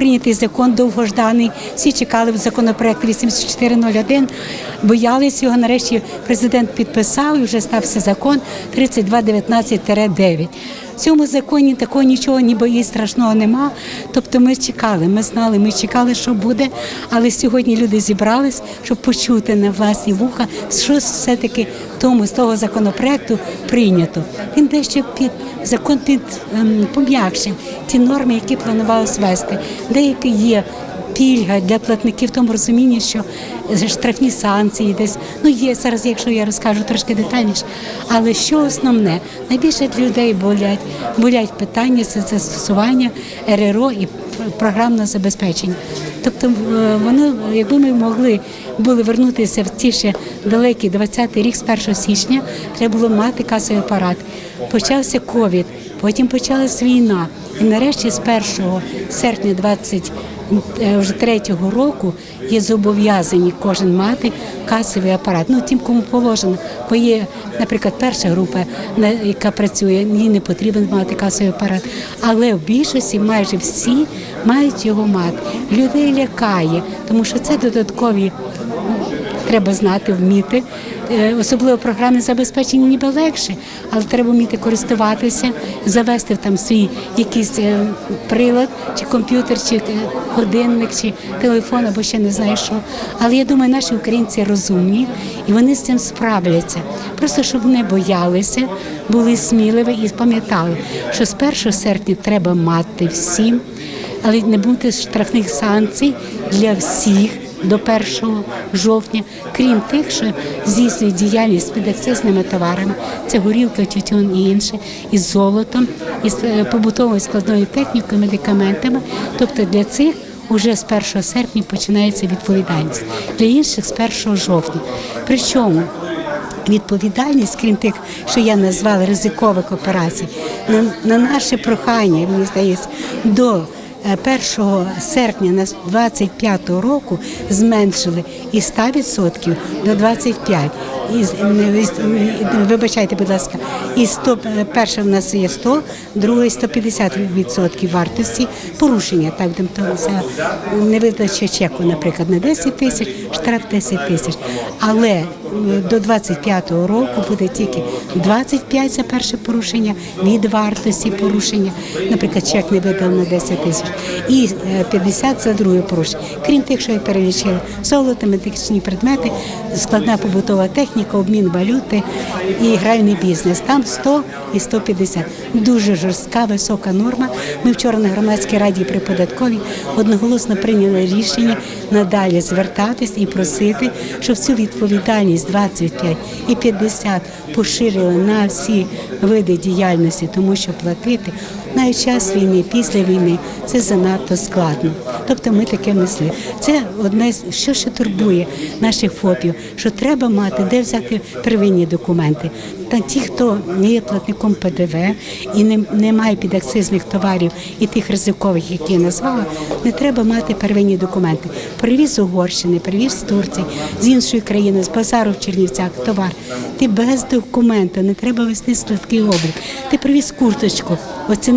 прийнятий закон довгожданий. Всі чекали законопроект 8401, боялись його. Нарешті президент підписав і вже стався закон 3219-9. Цьому законі такого нічого ніби і страшного нема. Тобто ми чекали, ми знали, ми чекали, що буде. Але сьогодні люди зібрались, щоб почути на власні вуха, що все-таки тому з того законопроекту прийнято. Він дещо під закон під ем, пом'якшив ті норми, які планувалось вести. Деякі є пільга для платників в тому розумінні, що штрафні санкції десь ну є зараз, якщо я розкажу трошки детальніше. Але що основне, найбільше для людей болять болять питання це застосування РРО і програмного забезпечення. Тобто е, воно, якби ми могли були вернутися в ті ще далекі 20-й рік з 1 січня, треба було мати касовий апарат. Почався ковід, потім почалась війна. І нарешті з 1 серпня 20 е, вже третього року є зобов'язані кожен мати касовий апарат. Ну тим, кому положено, бо є, наприклад, перша група, яка працює, їй не потрібен мати касовий апарат. Але в більшості майже всі мають його мати. Людей лякає, тому що це додаткові треба знати, вміти. Е, Особливо програмне забезпечення ніби легше, але треба вміти користуватися, завести там свій якийсь е, прилад, чи комп'ютер, чи е, годинник, чи телефон, або ще не знаю що. Але я думаю, наші українці розумні і вони з цим справляться. Просто щоб не боялися, були сміливі і пам'ятали, що з 1 серпня треба мати всім, але не бути штрафних санкцій для всіх до 1 жовтня, крім тих, що здійснюють діяльність з підакцизними товарами, це горілка, тютюн і інше, із золотом, із е, побутовою складною технікою, медикаментами. Тобто для цих Уже з 1 серпня починається відповідальність для інших з 1 жовтня. Причому відповідальність, крім тих, що я назвала ризикових операцій, на, на наше прохання, мені здається, до 1 серпня на 25 року зменшили із 100% до 25%. Із- вибачайте, будь ласка, і 100, е, перше в нас є 100, друге 150% вартості порушення. Так, тобто за невидача чеку, наприклад, на 10 тисяч, штраф 10 тисяч. Але е, до 25-го року буде тільки 25 за перше порушення від вартості порушення, наприклад, чек не видав на 10 тисяч, і е, 50 за друге порушення. Крім тих, що я перелічила, золото, медичні предмети, складна побутова техніка, обмін валюти і гральний бізнес. Там 100 і 150. Дуже жорстка, висока норма. Ми вчора на громадській раді при податковій одноголосно прийняли рішення надалі звертатись і просити, щоб цю відповідальність 25 і 50 поширили на всі види діяльності, тому що платити навіть час війни, після війни це занадто складно. Тобто ми таке внесли. Це одне з що ще турбує наших ФОПів, що треба мати, де взяти первинні документи. Та ті, хто не є платником ПДВ і не, не має підакцизних товарів і тих ризикових, які я назвала, не треба мати первинні документи. Привіз з Угорщини, привіз з Турції, з іншої країни, з базару в Чернівцях, товар. Ти без документа, не треба вести складський облік. Ти привіз курточку,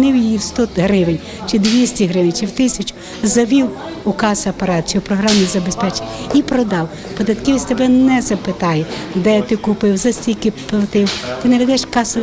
оцінив її в 100 гривень, чи 200 гривень, чи в тисячу, завів у кас апарат чи в програмне забезпечення і продав. Податківець тебе не запитає, де ти купив, за стільки платив. Ти не ведеш касу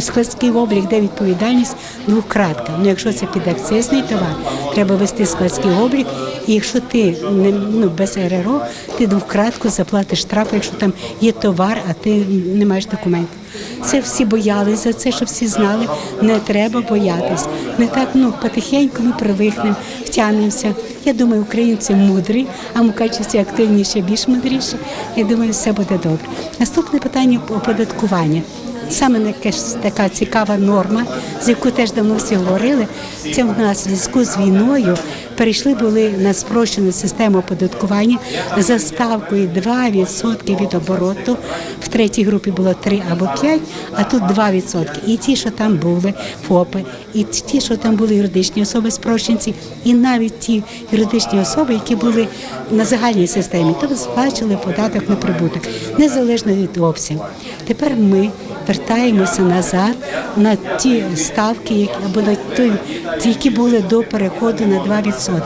складський облік, де відповідальність двократка. Ну якщо це підакцизний товар, треба вести складський облік. І якщо ти не ну без РРО, ти двократку заплатиш штраф, якщо там є товар, а ти не маєш документів. Це всі боялися за це, щоб всі знали, не треба боятись. Не так ну потихеньку ми привикнемо, втягнемося. Я думаю, українці мудрі, а мукачівці активніші, більш мудріші. Я думаю, все буде добре. Наступне питання оподаткування. Саме така цікава норма, з яку теж давно всі говорили. Це в нас зв'язку з війною перейшли були на спрощену систему оподаткування за ставкою 2% від обороту. В третій групі було 3 або 5, а тут 2%. І ті, що там були ФОПи, і ті, що там були юридичні особи спрощенці, і навіть ті юридичні особи, які були на загальній системі, тобто сплачували податок на прибуток, незалежно від обсягу. Тепер ми вертаємося назад на ті ставки, які або на ті, які були до переходу на 2%. 3%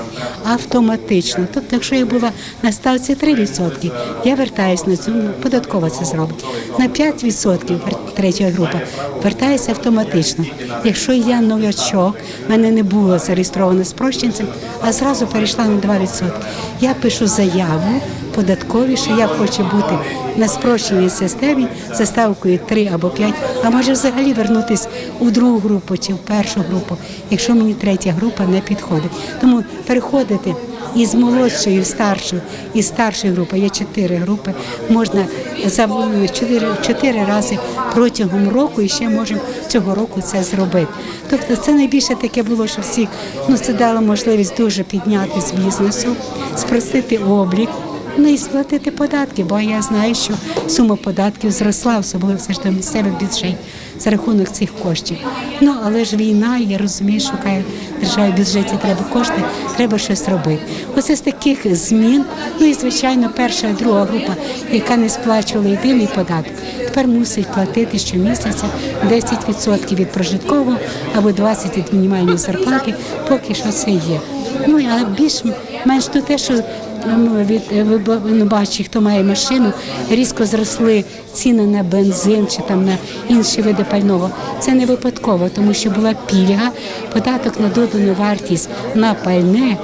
автоматично. Тобто, якщо я була на ставці 3%, я вертаюся на цю, податково це зробить. На 5% третя група вертаюся автоматично. Якщо я новачок, в мене не було зареєстровано спрощенцем, а зразу перейшла на 2%. Я пишу заяву податкові, що я хочу бути на спрощеній системі за ставкою 3 або 5, а може взагалі вернутися у другу групу чи в першу групу, якщо мені третя група не підходить. Тому переходити із молодшої в старшу, із старшої групи, є чотири групи, можна за чотири, рази протягом року і ще можемо цього року це зробити. Тобто це найбільше таке було, що всіх ну це дало можливість дуже підняти з бізнесу, спростити облік. Ну і сплатити податки, бо я знаю, що сума податків зросла, особливо все ж до місцевих бюджетів за рахунок цих коштів. Ну але ж війна, я розумію, шукає державі бюджеті треба кошти, треба щось робити. Оце з таких змін. Ну і звичайно, перша і друга група, яка не сплачувала єдиний податок, тепер мусить платити щомісяця 10% від прожиткового або 20% від мінімальної зарплати, поки що це є. Ну а більш менш то те, що ну, від ви ну, бачите, хто має машину, різко зросли ціни на бензин чи там на інші види пального. Це не випадково, тому що була пільга, податок на додану вартість на пальне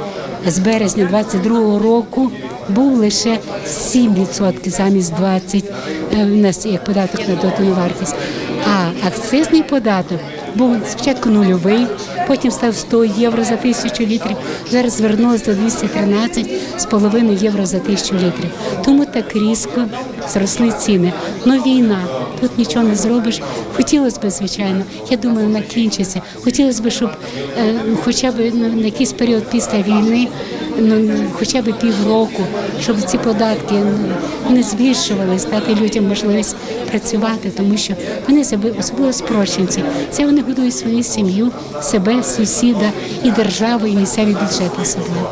з березня 22-го року був лише 7% замість 20% е, в нас як податок на додану вартість. А акцизний податок був спочатку нульовий, потім став 100 євро за тисячу літрів. Зараз звернулося до 213,5 євро за тисячу літрів. Тому так різко зросли ціни. Ну війна, тут нічого не зробиш. Хотілося б, звичайно, я думаю, вона кінчиться. Хотілося б, щоб е, хоча б на, якийсь період після війни, ну хоча б півроку, щоб ці податки не збільшувалися, дати людям можливість працювати, тому що вони особливо спрощенці. Це вони годують свою сім'ю, себе, сусіда і державу, і місцеві бюджети особливо.